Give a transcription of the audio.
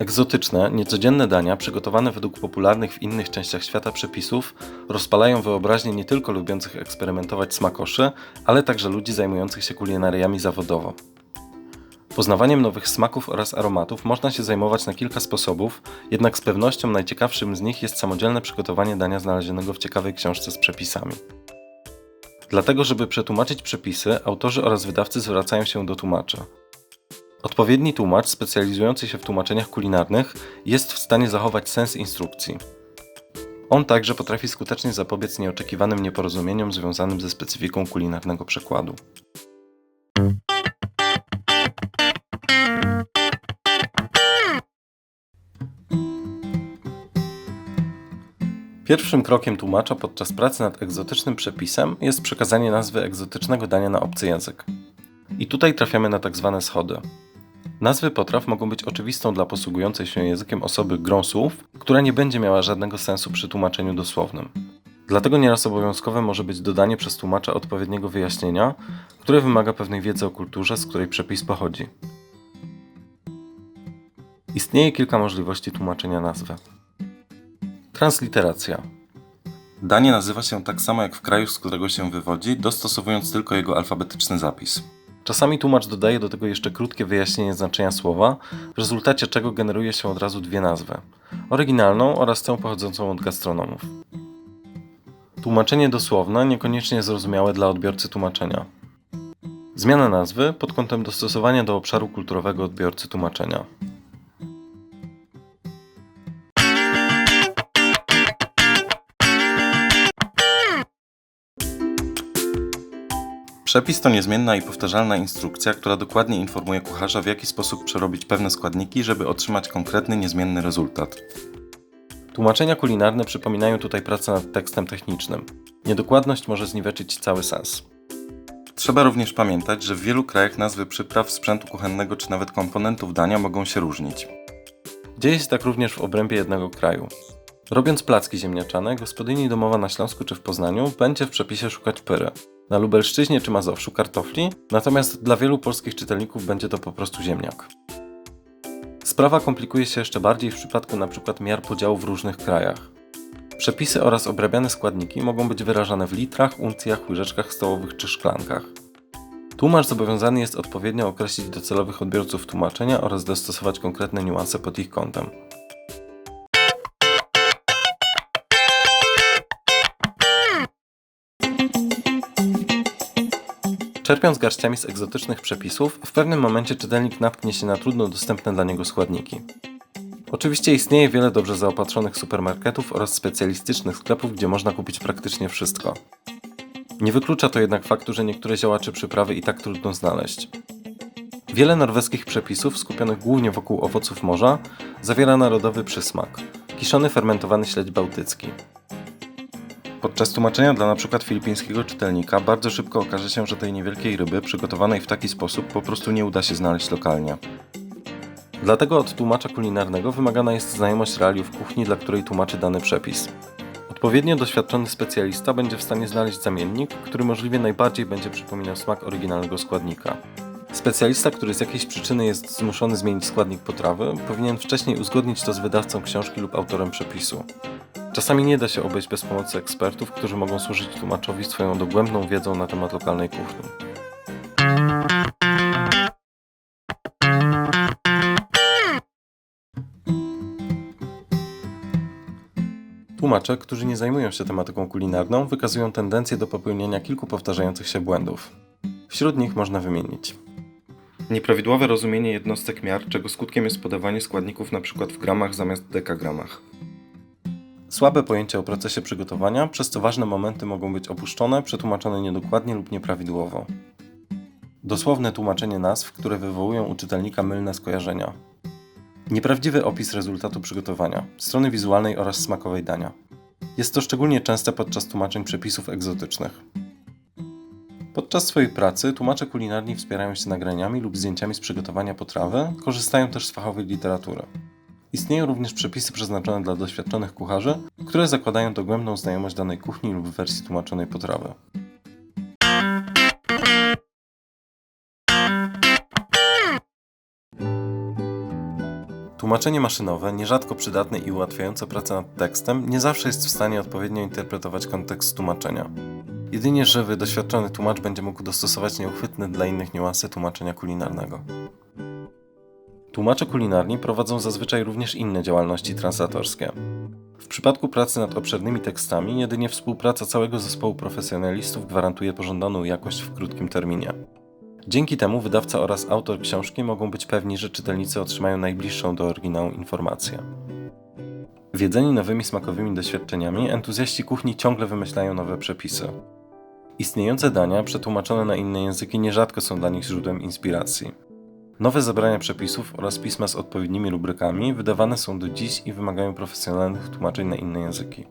Egzotyczne, niecodzienne dania przygotowane według popularnych w innych częściach świata przepisów rozpalają wyobraźnię nie tylko lubiących eksperymentować smakoszy, ale także ludzi zajmujących się kulinariami zawodowo. Poznawaniem nowych smaków oraz aromatów można się zajmować na kilka sposobów, jednak z pewnością najciekawszym z nich jest samodzielne przygotowanie dania znalezionego w ciekawej książce z przepisami. Dlatego, żeby przetłumaczyć przepisy, autorzy oraz wydawcy zwracają się do tłumacza. Odpowiedni tłumacz specjalizujący się w tłumaczeniach kulinarnych jest w stanie zachować sens instrukcji. On także potrafi skutecznie zapobiec nieoczekiwanym nieporozumieniom związanym ze specyfiką kulinarnego przekładu. Pierwszym krokiem tłumacza podczas pracy nad egzotycznym przepisem jest przekazanie nazwy egzotycznego dania na obcy język. I tutaj trafiamy na tak zwane schody. Nazwy potraw mogą być oczywistą dla posługującej się językiem osoby grą słów, która nie będzie miała żadnego sensu przy tłumaczeniu dosłownym. Dlatego nieraz obowiązkowe może być dodanie przez tłumacza odpowiedniego wyjaśnienia, które wymaga pewnej wiedzy o kulturze, z której przepis pochodzi. Istnieje kilka możliwości tłumaczenia nazwy. Transliteracja. Danie nazywa się tak samo jak w kraju, z którego się wywodzi, dostosowując tylko jego alfabetyczny zapis. Czasami tłumacz dodaje do tego jeszcze krótkie wyjaśnienie znaczenia słowa, w rezultacie czego generuje się od razu dwie nazwy: oryginalną oraz tę pochodzącą od gastronomów. Tłumaczenie dosłowne niekoniecznie zrozumiałe dla odbiorcy tłumaczenia. Zmiana nazwy pod kątem dostosowania do obszaru kulturowego odbiorcy tłumaczenia. Przepis to niezmienna i powtarzalna instrukcja, która dokładnie informuje kucharza, w jaki sposób przerobić pewne składniki, żeby otrzymać konkretny, niezmienny rezultat. Tłumaczenia kulinarne przypominają tutaj pracę nad tekstem technicznym. Niedokładność może zniweczyć cały sens. Trzeba również pamiętać, że w wielu krajach nazwy przypraw, sprzętu kuchennego czy nawet komponentów dania mogą się różnić. Dzieje się tak również w obrębie jednego kraju. Robiąc placki ziemniaczane, gospodyni domowa na Śląsku czy w Poznaniu będzie w przepisie szukać pyry. Na Lubelszczyźnie czy Mazowszu kartofli, natomiast dla wielu polskich czytelników będzie to po prostu ziemniak. Sprawa komplikuje się jeszcze bardziej w przypadku np. miar podziału w różnych krajach. Przepisy oraz obrabiane składniki mogą być wyrażane w litrach, uncjach, łyżeczkach stołowych czy szklankach. Tłumacz zobowiązany jest odpowiednio określić docelowych odbiorców tłumaczenia oraz dostosować konkretne niuanse pod ich kątem. Czerpiąc garściami z egzotycznych przepisów, w pewnym momencie czytelnik natknie się na trudno dostępne dla niego składniki. Oczywiście istnieje wiele dobrze zaopatrzonych supermarketów oraz specjalistycznych sklepów, gdzie można kupić praktycznie wszystko. Nie wyklucza to jednak faktu, że niektóre zioła czy przyprawy i tak trudno znaleźć. Wiele norweskich przepisów, skupionych głównie wokół owoców morza, zawiera narodowy przysmak kiszony fermentowany śledź bałtycki. Podczas tłumaczenia dla np. filipińskiego czytelnika bardzo szybko okaże się, że tej niewielkiej ryby przygotowanej w taki sposób po prostu nie uda się znaleźć lokalnie. Dlatego od tłumacza kulinarnego wymagana jest znajomość realiów kuchni, dla której tłumaczy dany przepis. Odpowiednio doświadczony specjalista będzie w stanie znaleźć zamiennik, który możliwie najbardziej będzie przypominał smak oryginalnego składnika. Specjalista, który z jakiejś przyczyny jest zmuszony zmienić składnik potrawy, powinien wcześniej uzgodnić to z wydawcą książki lub autorem przepisu. Czasami nie da się obejść bez pomocy ekspertów, którzy mogą służyć tłumaczowi swoją dogłębną wiedzą na temat lokalnej kuchni. Tłumacze, którzy nie zajmują się tematyką kulinarną, wykazują tendencję do popełnienia kilku powtarzających się błędów. Wśród nich można wymienić nieprawidłowe rozumienie jednostek miar, czego skutkiem jest podawanie składników np. w gramach zamiast dekagramach. Słabe pojęcie o procesie przygotowania, przez co ważne momenty mogą być opuszczone, przetłumaczone niedokładnie lub nieprawidłowo. Dosłowne tłumaczenie nazw, które wywołują u czytelnika mylne skojarzenia. Nieprawdziwy opis rezultatu przygotowania, strony wizualnej oraz smakowej dania. Jest to szczególnie częste podczas tłumaczeń przepisów egzotycznych. Podczas swojej pracy tłumacze kulinarni wspierają się nagraniami lub zdjęciami z przygotowania potrawy, korzystają też z fachowej literatury. Istnieją również przepisy przeznaczone dla doświadczonych kucharzy, które zakładają dogłębną znajomość danej kuchni lub wersji tłumaczonej potrawy. Tłumaczenie maszynowe, nierzadko przydatne i ułatwiające pracę nad tekstem, nie zawsze jest w stanie odpowiednio interpretować kontekst tłumaczenia. Jedynie żywy, doświadczony tłumacz będzie mógł dostosować nieuchwytne dla innych niuanse tłumaczenia kulinarnego. Tłumacze kulinarni prowadzą zazwyczaj również inne działalności translatorskie. W przypadku pracy nad obszernymi tekstami, jedynie współpraca całego zespołu profesjonalistów gwarantuje pożądaną jakość w krótkim terminie. Dzięki temu wydawca oraz autor książki mogą być pewni, że czytelnicy otrzymają najbliższą do oryginału informację. Wiedzeni nowymi smakowymi doświadczeniami, entuzjaści kuchni ciągle wymyślają nowe przepisy. Istniejące dania, przetłumaczone na inne języki, nierzadko są dla nich źródłem inspiracji. Nowe zabrania przepisów oraz pisma z odpowiednimi rubrykami wydawane są do dziś i wymagają profesjonalnych tłumaczeń na inne języki.